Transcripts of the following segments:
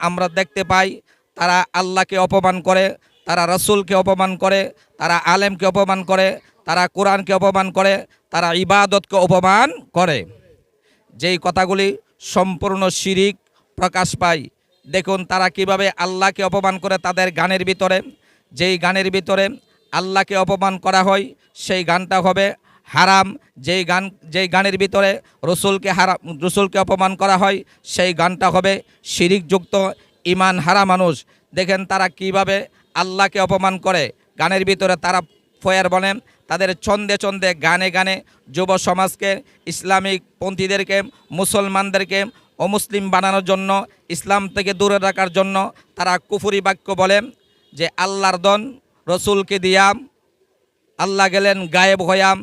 আমরা দেখতে পাই, তারা আল্লাহকে অপমান করে, তারা রসুলকে অপমান করে, তারা আলেমকে অপমান করে, তারা কোরআনকে অপমান করে, তারা ইবাদতকে অপমান করে। যেই কথাগুলি সম্পূর্ণ শিরিক প্রকাশ পায় দেখুন তারা কীভাবে আল্লাহকে অপমান করে তাদের গানের ভিতরে, যেই গানের ভিতরে আল্লাহকে অপমান করা হয়, সেই গানটা হবে হারাম, যেই গান, যেই গানের ভিতরে রসুলকে হারাম রসুলকে অপমান করা হয়, সেই গানটা হবে শিরিকযুক্ত ইমান হারা মানুষ। দেখেন তারা কীভাবে আল্লাহকে অপমান করে। গানের ভিতরে তারা ফয়ার বলেন তাদের ছন্দে ছন্দে গানে গানে যুব সমাজকে, ইসলামিক পন্থীদেরকে, মুসলমানদেরকে অমুসলিম বানানোর জন্য, ইসলাম থেকে দূরে রাখার জন্য তারা কুফুরি বাক্য বলেন যে, আল্লাহর দন, রসুলকে দিয়াম, আল্লাহ গেলেন গায়েব হইয়াম।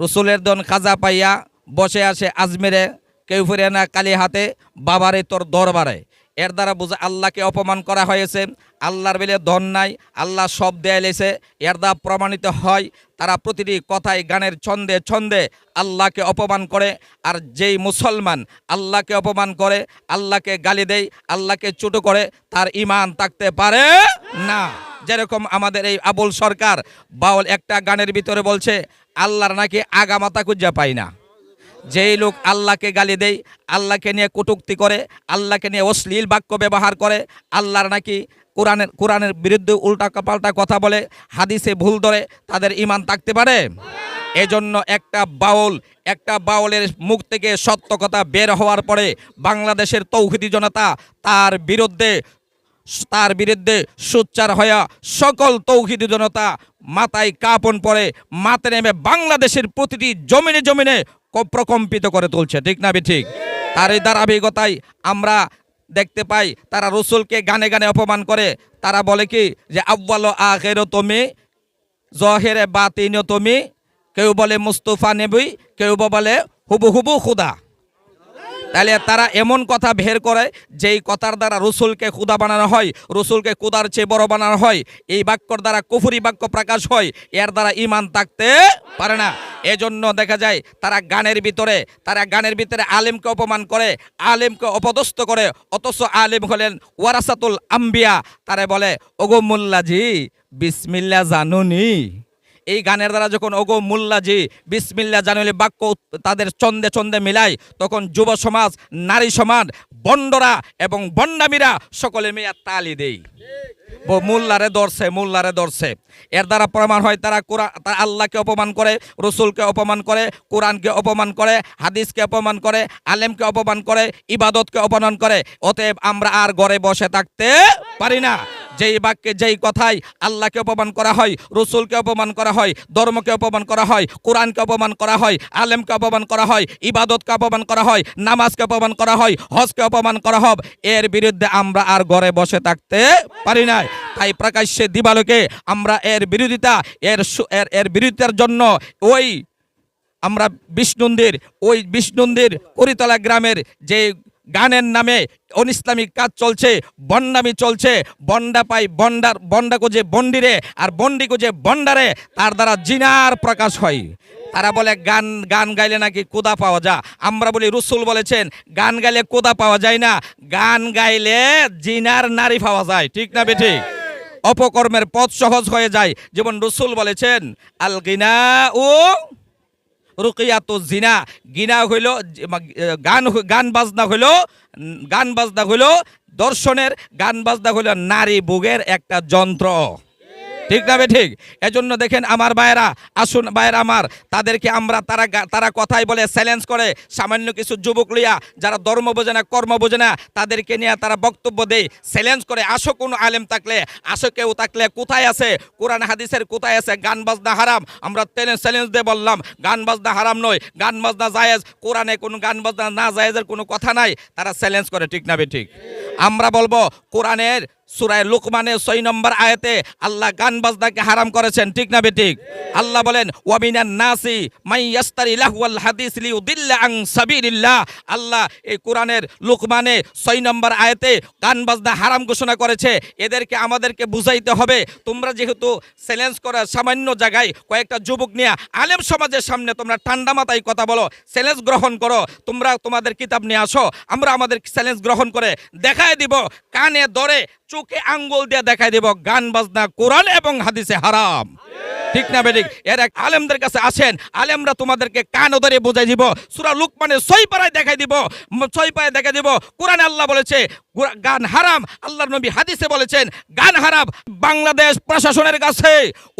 রসুলের দন খাজা পাইয়া বসে আসে আজমেরে, কেউ ফিরে না কালী হাতে, বাবারে তোর দরবারে। এর দ্বারা বুঝে আল্লাহকে অপমান করা হয়েছে, আল্লাহর বেলে ধন নাই, আল্লাহ সব দেয় লেছে, এর দ্বারা প্রমাণিত হয় তারা প্রতিটি কথায় গানের ছন্দে ছন্দে আল্লাহকে অপমান করে, আর যেই মুসলমান আল্লাহকে অপমান করে, আল্লাহকে গালি দেয়, আল্লাহকে চুটো করে, তার ইমান থাকতে পারে না। যেরকম আমাদের এই আবুল সরকার বাউল একটা গানের ভিতরে বলছে, আল্লাহর নাকি আগামাতা কুজ্জা পাই না। যেই লোক আল্লাহকে গালি দেয়, আল্লাহকে নিয়ে কটুক্তি করে, আল্লাহকে নিয়ে অশ্লীল বাক্য ব্যবহার করে, আল্লাহর নাকি কোরআনের কোরআনের বিরুদ্ধে উল্টা পাল্টা কথা বলে, হাদিসে ভুল ধরে তাদের ইমান থাকতে পারে? এজন্য একটা বাউল, একটা বাউলের মুখ থেকে সত্য কথা বের হওয়ার পরে বাংলাদেশের তৌহিদি জনতা তার বিরুদ্ধে তার বিরুদ্ধে সোচ্চার হইয়া সকল তৌহিদি জনতা মাথায় কাপন পরে মাতে নেমে বাংলাদেশের প্রতিটি জমিনে জমিনে প্রকম্পিত করে তুলছে। ঠিক না ঠিক? তার এই ধারাবাহিকতায় আমরা দেখতে পাই তারা রসুলকে গানে গানে অপমান করে। তারা বলে কি যে আব্বাল আখেরও তুমি, জহেরে বাতিন তুমি, কেউ বলে মুস্তফা নেবই কেউ বলে হুবু হুবু খুদা। তাহলে তারা এমন কথা বের করে যেই কথার দ্বারা রসুলকে খুদা বানানো হয়, রসুলকে কুদার চেয়ে বড় বানানো হয়। এই বাক্যর দ্বারা কুফুরি বাক্য প্রকাশ হয়, এর দ্বারা ইমান থাকতে পারে না। এজন্য দেখা যায়, তারা গানের ভিতরে, তারা গানের ভিতরে আলেমকে অপমান করে, আলেমকে অপদস্থ করে। অথচ আলেম হলেন ওয়ারাসাতুল আম্বিয়া। তারা বলে, ওগো মোল্লাজি, বিসমিল্লা জানুনি। এই গানের দ্বারা যখন ওগো মুল্লাজি বিসমিল্লা জানুলি বাক্য তাদের চন্দে চন্দে মিলায়, তখন যুব সমাজ, নারী সমাজ, বন্ডরা এবং বন্ডামিরা সকলে মিয়া তালি ও মোল্লারে ধরছে মোল্লারে ধরছে। এর দ্বারা প্রমাণ হয় তারা কোরআন তারা আল্লাহকে অপমান করে, রসুলকে অপমান করে, কোরআনকে অপমান করে, হাদিসকে অপমান করে, আলেমকে অপমান করে, ইবাদতকে অপমান করে। অতএব আমরা আর ঘরে বসে থাকতে পারি না। যেই বাক্যে যেই কথায় আল্লাহকে অপমান করা হয়, রসুলকে অপমান করা হয়, ধর্মকে অপমান করা হয়, কোরআনকে অপমান করা হয়, আলেমকে অপমান করা হয়, ইবাদতকে অপমান করা হয়, নামাজকে অপমান করা হয়, হজকে অপমান করা হবে এর বিরুদ্ধে আমরা আর ঘরে বসে থাকতে পারি না তাই প্রকাশ্যে দিবালোকে আমরা এর বিরোধিতা এর এর বিরোধিতার জন্য ওই আমরা বিষ্ণুন্দির, ওই বিষ্ণুন্দির করিতলা গ্রামের যে গানের নামে অনিসলামিক কাজ চলছে বন্ডামি চলছে, বন্ডা পাই বন্ডার, বন্ডা কোজে বন্ডিরে আর বন্ডি কোজে বন্ডারে তার দ্বারা জিনার প্রকাশ হয়। তারা বলে, গান গান গাইলে নাকি কোদা পাওয়া যায়? আমরা বলি, রসুল বলেছেন, গান গাইলে কোদা পাওয়া যায় না? গান গাইলে জিনার নারী পাওয়া যায়। ঠিক না বেঠি? অপকর্মের পথ সহজ হয়ে যায়। যেমন রসুল বলেছেন, আল গিনা ও রুকিয়াত জিনা, গিনা হইল গান গান বাজনা হইল, গান বাজনা হইল দর্শনের, গান বাজনা হইল নারী বুগের একটা যন্ত্র। ঠিক না ঠিক? এজন্য দেখেন আমার ভাইয়েরা, আসুন ভাইয়েরা আমার, তাদেরকে আমরা তারা তারা কথাই বলে চ্যালেঞ্জ করে। সামান্য কিছু যুবক লইয়া যারা ধর্ম বোঝে না, কর্ম বোঝে না, তাদেরকে নিয়ে তারা বক্তব্য দেয় চ্যালেঞ্জ করে, আসো কোনো আলেম থাকলে, আসো কেউ থাকলে, কোথায় আছে? কোরআন, হাদিসের কোথায় আছে? গান বাজনা হারাম, আমরা চ্যালেঞ্জ দিয়ে বললাম, গান বাজনা হারাম নয়, গান বাজনা জায়েজ। কোরআনে কোনো গান বাজনা না জায়েজের কোনো কথা নাই, তারা চ্যালেঞ্জ করে, ঠিক না ঠিক? আমরা বলব, কোরআনের সুরায় লুকমানে ছয় নম্বর আয়াতে আল্লাহ গান বাজনাকে হারাম করেছেন, ঠিক না বেঠিক? আল্লাহ বলেন, ওয়ামিনান নাসি মাই ইয়াস্তারি লাহওয়াল হাদিস লিউদিল্লা আন সাবিলিল্লাহ। আল্লাহ এই কোরআনের লুকমানে ছয় নম্বর আয়াতে গান বাজনা হারাম ঘোষণা করেছে। এদেরকে আমাদেরকে বুঝাইতে হবে, তোমরা যেহেতু চ্যালেঞ্জ করার সামান্য জায়গায় কয়েকটা যুবক নিয়ে আলেম সমাজের সামনে তোমরা ঠান্ডা মাথায় কথা বলো, চ্যালেঞ্জ গ্রহণ করো, তোমরা তোমাদের কিতাব নিয়ে আসো, আমরা আমাদের চ্যালেঞ্জ গ্রহণ করে দেখায় দিব, কানে ধরে চোখে আঙ্গুল দিয়ে দেখাই দিব, গান, বাজনা, কোরআন এবং হাদিসে হারাম। ঠিক না বেঠিক? এর এক আলেমদের কাছে আসেন, আলেমরা তোমাদেরকে কান ধরে বোঝাই দিব, সুরা লুকমানে সই পাড়ায় দেখাই দিব ছয় পায়ে দেখাই দিব, কোরআনে আল্লাহ বলেছে গান হারাম, আল্লাহর নবী হাদিসে বলেছেন, গান হারাম, বাংলাদেশ প্রশাসনের কাছে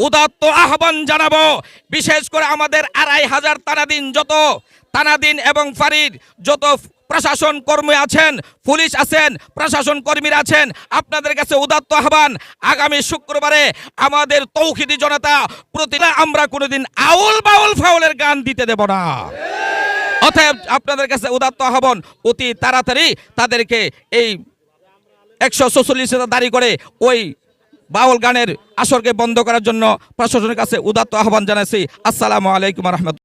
উদাত্ত আহ্বান জানাব। বিশেষ করে আমাদের আড়াই হাজার তানাদিন যত, তানাদিন এবং ফারিদ, যত প্রশাসন কর্মী আছেন, পুলিশ আছেন, প্রশাসন কর্মীরা আছেন, আপনাদের কাছে উদাত্ত আহ্বান। আগামী শুক্রবারে আমাদের তৌহিদি জনতা প্রতিটা আমরা কোনোদিন আউল বাউল ফাউলের গান দিতে দেব না। অতএব আপনাদের কাছে উদাত্ত আহ্বান, অতি তাড়াতাড়ি তাদেরকে এই একশো চল্লিশ দাঁড়ি করে ওই বাউল গানের আসরকে বন্ধ করার জন্য প্রশাসনের কাছে উদাত্ত আহ্বান জানাচ্ছি আসসালামু আলাইকুম রহমত